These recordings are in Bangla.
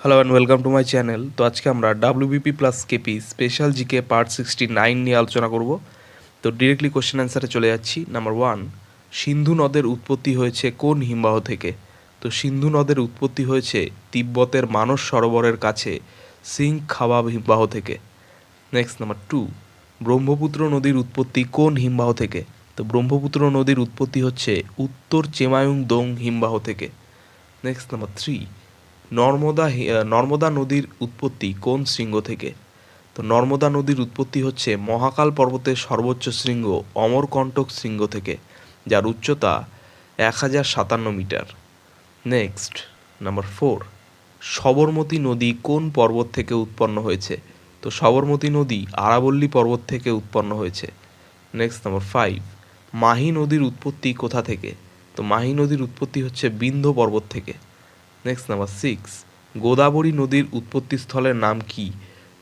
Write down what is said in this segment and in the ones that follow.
Hello and welcome to my channel তো আজকে আমরা WBP plus KP special GK part sixty nine নিয়ে আলোচনা করব। তো ডিরেক্টলি কোশ্চেন অ্যান্সারে চলে যাচ্ছি। নাম্বার ওয়ান সিন্ধু নদের উৎপত্তি হয়েছে কোন হিমবাহ থেকে? তো সিন্ধু নদের উৎপত্তি হয়েছে তিব্বতের মানস সরোবরের কাছে সিং খাওয়া হিমবাহ থেকে। নেক্সট নাম্বার টু ব্রহ্মপুত্র নদীর উৎপত্তি কোন হিমবাহ থেকে? তো ব্রহ্মপুত্র নদীর উৎপত্তি হচ্ছে উত্তর চেমায়ুং দোং হিমবাহ থেকে। Next number three Narmada Narmada নদীর উৎপত্তি কোন শৃঙ্গ থেকে? তো নর্মদা নদীর উৎপত্তি হচ্ছে মহাকাল পর্বতের সর্বোচ্চ শৃঙ্গ অমরকণ্টক শৃঙ্গ থেকে, যার উচ্চতা এক হাজার সাতান্ন metre. Next, number four, Sabarmati নদী কোন পর্বত থেকে উৎপন্ন হয়েছে? তো সবরমতী নদী আরাবল্লী পর্বত থেকে উৎপন্ন হয়েছে। নেক্সট, নাম্বার ফাইভ, মাহি নদীর উৎপত্তি কোথা থেকে? তো মাহি নদীর উৎপত্তি হচ্ছে বিন্ধ্য পর্বত থেকে। নেক্সট নাম্বার সিক্স গোদাবরী নদীর উৎপত্তিস্থলের নাম কি?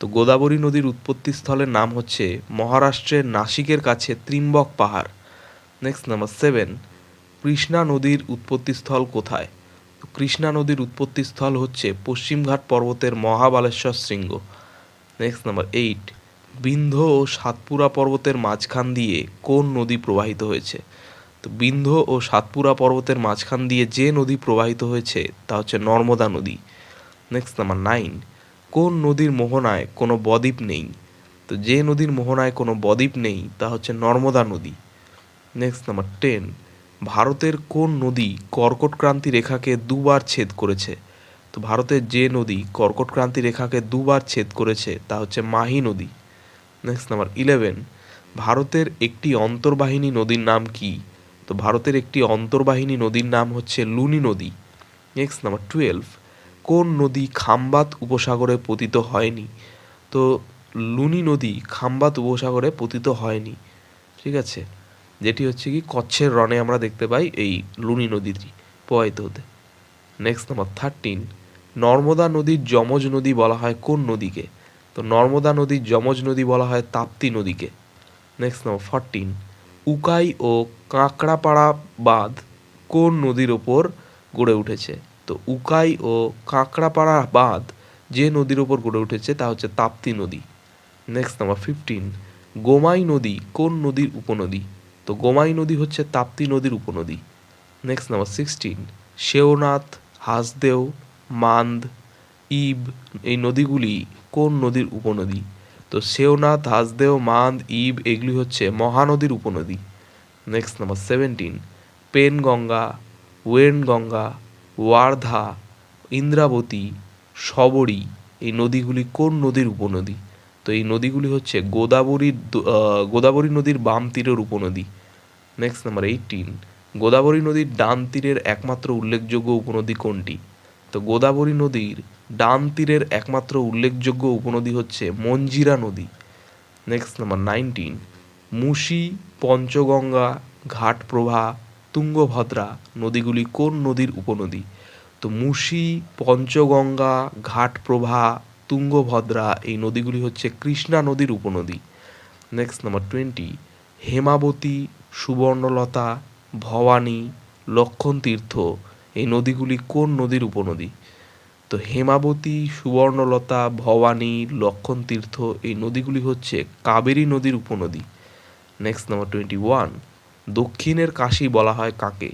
তো গোদাবরী নদীর উৎপত্তিস্থলের নাম হচ্ছে মহারাষ্ট্রের নাসিকের কাছে ত্রিম্বক পাহাড়। নেক্সট নাম্বার সেভেন কৃষ্ণা নদীর উৎপত্তিস্থল কোথায়? কৃষ্ণা নদীর উৎপত্তিস্থল হচ্ছে পশ্চিমঘাট পর্বতের মহাবালেশ্বর শৃঙ্গ। নেক্সট নাম্বার এইট বিন্ধ ও সাতপুরা পর্বতের মাঝখান দিয়ে কোন নদী প্রবাহিত হয়েছে? বিন্ধ্য ও সাতপুরা পর্বতের মাঝখান দিয়ে যে নদী প্রবাহিত হয়েছে, তা হচ্ছে নর্মদা নদী। নেক্সট নাম্বার নাইন কোন নদীর মোহনায় কোনো বদ্বীপ নেই? তো যে নদীর মোহনায় কোনো বদ্বীপ নেই, তা হচ্ছে নর্মদা নদী। নেক্সট নাম্বার টেন ভারতের কোন নদী কর্কট ক্রান্তি রেখাকে দুবার ছেদ করেছে? তো ভারতের যে নদী কর্কট ক্রান্তি রেখাকে দুবার ছেদ করেছে, তা হচ্ছে মাহি নদী। নেক্সট নাম্বার ইলেভেন ভারতের একটি অন্তর্বাহিনী নদীর নাম কি? তো ভারতের একটি অন্তর্বাহিনী নদীর নাম হচ্ছে লুনি নদী। নেক্সট নাম্বার টুয়েলভ কোন নদী খাম্বাত উপসাগরে পতিত হয়নি? তো লুনি নদী খাম্বাত উপসাগরে পতিত হয়নি, ঠিক আছে? যেটি হচ্ছে কি, কচ্ছের রণে আমরা দেখতে পাই এই লুনি নদীটি প্রবাহিত হতে। নেক্সট নাম্বার থার্টিন নর্মদা নদীর যমজ নদী বলা হয় কোন নদীকে? তো নর্মদা নদীর যমজ নদী বলা হয় তাপ্তি নদীকে। নেক্সট নাম্বার ফরটিন উকাই ও কাঁকড়াপাড়া বাঁধ কোন নদীর ওপর গড়ে উঠেছে? তো উকাই ও কাঁকড়াপাড়া বাঁধ যে নদীর ওপর গড়ে উঠেছে, তা হচ্ছে তাপ্তি নদী। নেক্সট নাম্বার ফিফটিন গোমাই নদী কোন নদীর উপনদী? তো গোমাই নদী হচ্ছে তাপ্তি নদীর উপনদী। Next number sixteen Sheonath Hasdeo, Mand, Ib, এই নদীগুলি কোন নদীর উপনদী? তো শেওনাথ হাসদেও, মান্দ, ইব এগুলি হচ্ছে মহানদীর উপনদী। Next number seventeen Penganga, Wainganga, Wardha, Indravati Sabari এই নদীগুলি কোন নদীর উপনদী? তো এই নদীগুলি হচ্ছে গোদাবরীর গোদাবরী নদীর বাম তীরের উপনদী। নেক্সট নাম্বার এইটিন গোদাবরী নদীর ডান তীরের একমাত্র উল্লেখযোগ্য উপনদী কোনটি? তো গোদাবরী নদীর ডান তীরের একমাত্র উল্লেখযোগ্য উপনদী হচ্ছে মঞ্জিরা নদী। Next number nineteen Musi Panchganga, Ghataprabha, Tungabhadra নদীগুলি কোন নদীর উপনদী? তো মুসি পঞ্চগঙ্গা, ঘাটপ্রভা, তুঙ্গভদ্রা এই নদীগুলি হচ্ছে কৃষ্ণা নদীর উপনদী। Next number twenty Hemavati, Suvarnavathi, Bhavani Lakshmana Tirtha এই নদীগুলি কোন নদীর উপনদী? তো হেমাবতী, সুবর্ণলতা, ভবানী লক্ষণ তীর্থ এই নদীগুলি হচ্ছে কাবেরী নদীর উপনদী। নেক্সট নাম্বার টোয়েন্টি ওয়ান দক্ষিণের কাশি বলা হয় কাকে?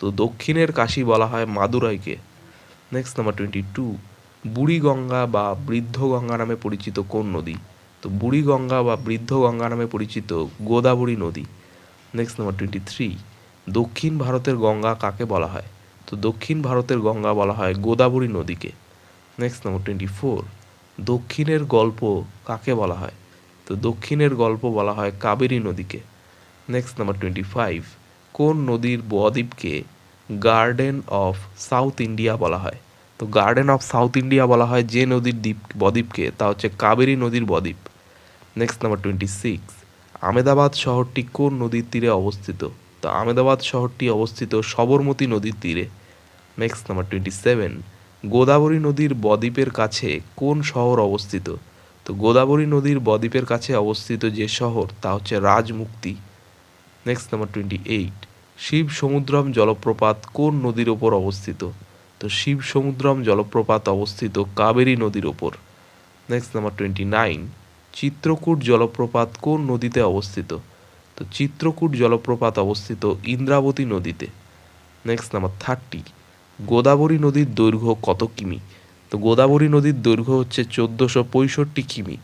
তো দক্ষিণের কাশি বলা হয় মাদুরাইকে। Next number twenty two Buriganga বা বৃদ্ধ গঙ্গা নামে পরিচিত কোন নদী? তো বুড়িগঙ্গা বা বৃদ্ধ গঙ্গা নামে পরিচিত গোদাবরী নদী। নেক্সট নাম্বার টোয়েন্টি থ্রি দক্ষিণ ভারতের গঙ্গা কাকে বলা হয়? তো দক্ষিণ ভারতের গঙ্গা বলা হয় গোদাবরী নদীকে। নেক্সট নাম্বার টোয়েন্টি ফোর দক্ষিণের গল্প কাকে বলা হয়? তো দক্ষিণের গল্প বলা হয় কাবেরী নদীকে। নেক্সট নাম্বার টোয়েন্টি ফাইভ কোন নদীর বদ্বীপকে গার্ডেন অফ সাউথ ইন্ডিয়া বলা হয়? তো গার্ডেন অফ সাউথ ইন্ডিয়া বলা হয় যে নদীর দ্বীপ, বদ্বীপকে, তা হচ্ছে কাবেরী নদীর বদ্বীপ। Next number twenty six Ahmedabad শহরটি কোন নদীর তীরে অবস্থিত? তো আমেদাবাদ শহরটি অবস্থিত সবরমতী নদীর তীরে। Next number twenty seven Godavari নদীর বদ্বীপের কাছে কোন শহর অবস্থিত? তো গোদাবরী নদীর বদ্বীপের কাছে অবস্থিত যে শহর, তা হচ্ছে Rajahmundry. Next number twenty eight Shivasamudram জলপ্রপাত কোন নদীর ওপর অবস্থিত? তো শিব সমুদ্রম জলপ্রপাত অবস্থিত কাবেরী নদীর ওপর। Next number twenty nine Chitrakoot জলপ্রপাত কোন নদীতে অবস্থিত? তো চিত্রকূট জলপ্রপাত অবস্থিত ইন্দ্রাবতী নদীতে। নেক্সট নাম্বার থার্টি গোদাবরী নদীর দৈর্ঘ্য কত কিমি? তো গোদাবরী নদীর দৈর্ঘ্য হচ্ছে চোদ্দোশো পঁয়ষট্টি কিমি,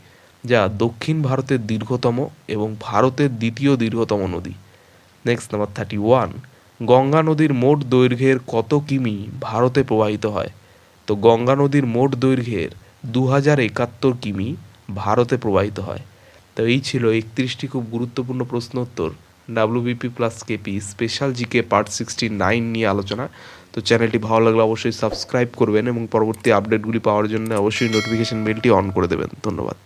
যা দক্ষিণ ভারতের দীর্ঘতম এবং ভারতের দ্বিতীয় দীর্ঘতম নদী। Next number thirty one Ganga নদীর মোট দৈর্ঘ্যের কত কিমি ভারতে প্রবাহিত হয়? তো গঙ্গা নদীর মোট দৈর্ঘ্যের দু হাজার একাত্তর কিমি ভারতে প্রবাহিত হয়। তো এই ছিল একত্রিশটি খুব গুরুত্বপূর্ণ প্রশ্ন উত্তর WBP plus KP special GK part sixty nine নিয়ে আলোচনা। তো চ্যানেলটি ভালো লাগলে অবশ্যই সাবস্ক্রাইব করবেন এবং পরবর্তী আপডেটগুলি পাওয়ার জন্য অবশ্যই নোটিফিকেশন বেলটি অন করে দেবেন। ধন্যবাদ।